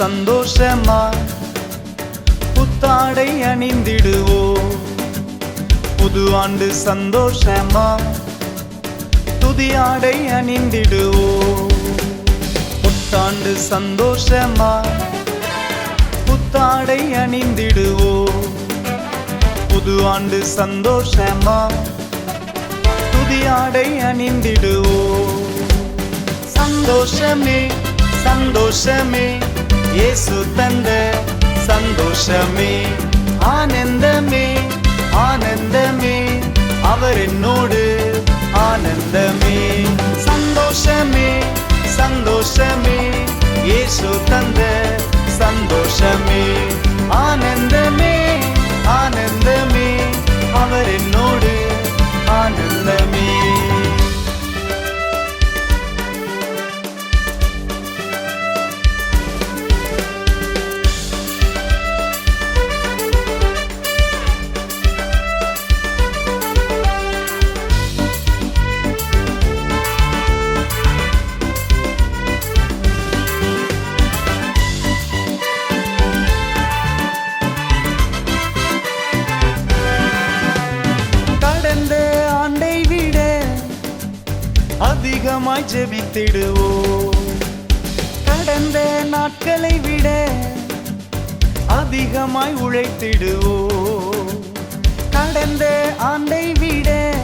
சந்தோஷமா புத்தாடை அணிந்திடுவோ புது ஆண்டு சந்தோஷமா துதியாடை அணிந்திடுவோ புத்தாண்டு சந்தோஷமா புத்தாடை அணிந்திடுவோ புது ஆண்டு சந்தோஷமா துதியாடை அணிந்திடுவோ சந்தோஷமே சந்தோஷமே. இயேசு தந்த சந்தோஷமே. ஆனந்தமே ஆனந்தமே. அவர் என்னோடு ஆனந்தமே. சந்தோஷமே சந்தோஷமே. இயேசு தந்த அதிகமாய் ஜெபித்திடுவோம். கடந்த நாட்களை விட அதிகமாய் உழைத்திடுவோம். கடந்த ஆண்டை விட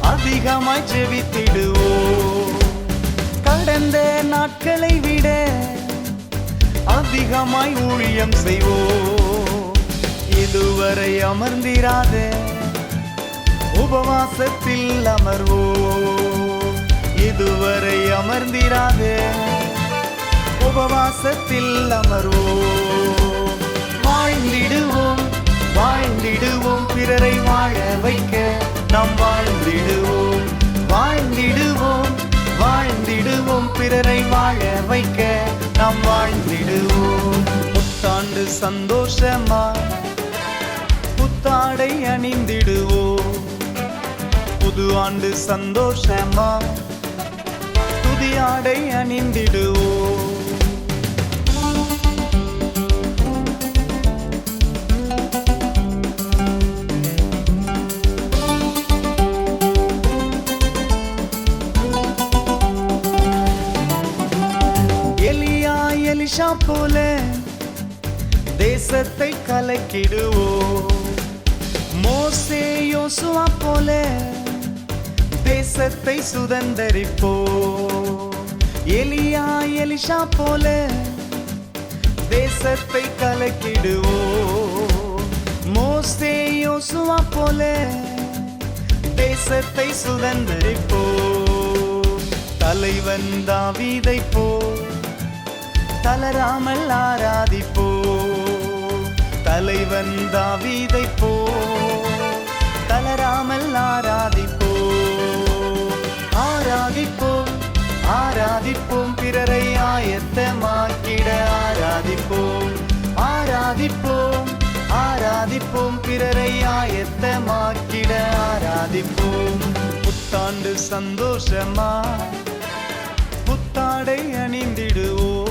அதிகமாய் ஜெபித்திடுவோம். கடந்த நாட்களை விட அதிகமாய் ஊழியம் செய்வோம். இதுவரை அமர்ந்திராத உபவாசத்தில் அமர்வோ இதுவரை அமர்ந்திராத உபவாசத்தில் அமர்வோம். வாழ்ந்திடுவோம் வாழ்ந்திடுவோம் பிறரை வாழ வைக்க நாம் வாழ்ந்திடுவோம். வாழ்ந்திடுவோம் வாழ்ந்திடுவோம் பிறரை வாழ வைக்க நாம் வாழ்ந்திடுவோம். புத்தாண்டு சந்தோஷமா? புத்தாடை அணிந்திடுவோ புது ஆண்டு சந்தோஷமா? துதியாடை அணிந்திடுவோ எலியா எலிஷா போல தேசத்தை கலக்கிடுவோ மோசே யோசுவா போல தேசத்தை சுதந்தரிப்போ? எலியா எலிஷா போல தேசத்தை கலக்கிடுவோ? மோசே யோசுவா போல தேசத்தை சுதந்தரிப்போ? தலைவன் தாவீதை போ தளராமல் ஆராதிப்போ? தலைவன் தாவீதை போ ஆராதிப்போம் பிறரை ஆயத்தமாக்கிட ஆராதிப்போம். புத்தாண்டு சந்தோஷமா? புத்தாடை அணிந்திடுவோ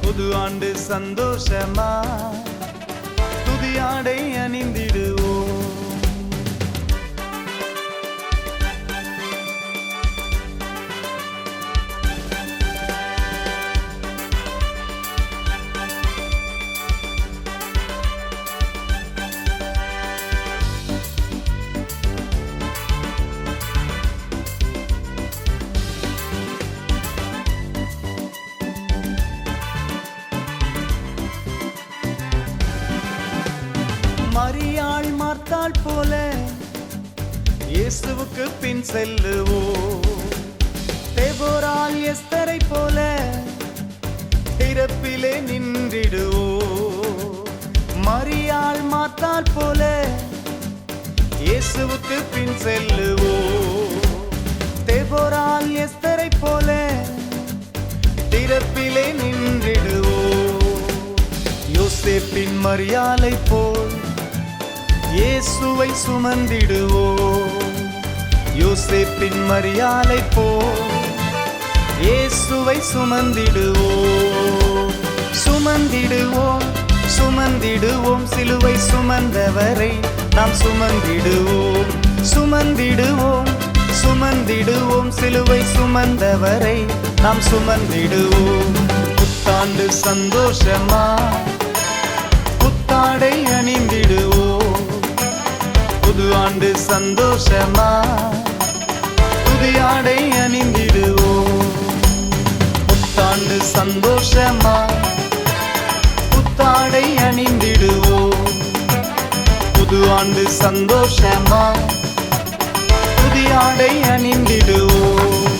புது ஆண்டு சந்தோஷமா? துதியாடை அணிந்திடுவோம். மார்த்தாள் போல. இயேசுவுக்கு பின் செல்லுவோ தேபோரால் எஸ்தரை போல. திறப்பிலே நின்றிடுவோ மரியாள் மார்த்தாள் போல. இயேசுவுக்கு பின் செல்லுவோ தேபோரால் எஸ்தரை போல. திறப்பிலே நின்றிடுவோ யோசேப்பின் மரியாலை போல். இயேசுவை சுமந்திடுவோ யோசேப்பின் மரியாதை போ. இயேசுவை சுமந்திடுவோம். சுமந்திடுவோம் சுமந்திடுவோம். சிலுவை சுமந்தவரை நாம் சுமந்திடுவோம். சுமந்திடுவோம் சுமந்திடுவோம். சிலுவை சுமந்தவரை நாம் சுமந்திடுவோம். புத்தாண்டு சந்தோஷமா? புத்தாடை அணிந்திடுவோம். புது ஆண்டு சந்தோஷமா? புதிய ஆடை அணிந்திடுவோம். புத்தாண்டு சந்தோஷமா? புத்தாடை அணிந்திடுவோம். புது ஆண்டு சந்தோஷமா? புதிய ஆடை அணிந்திடுவோம்.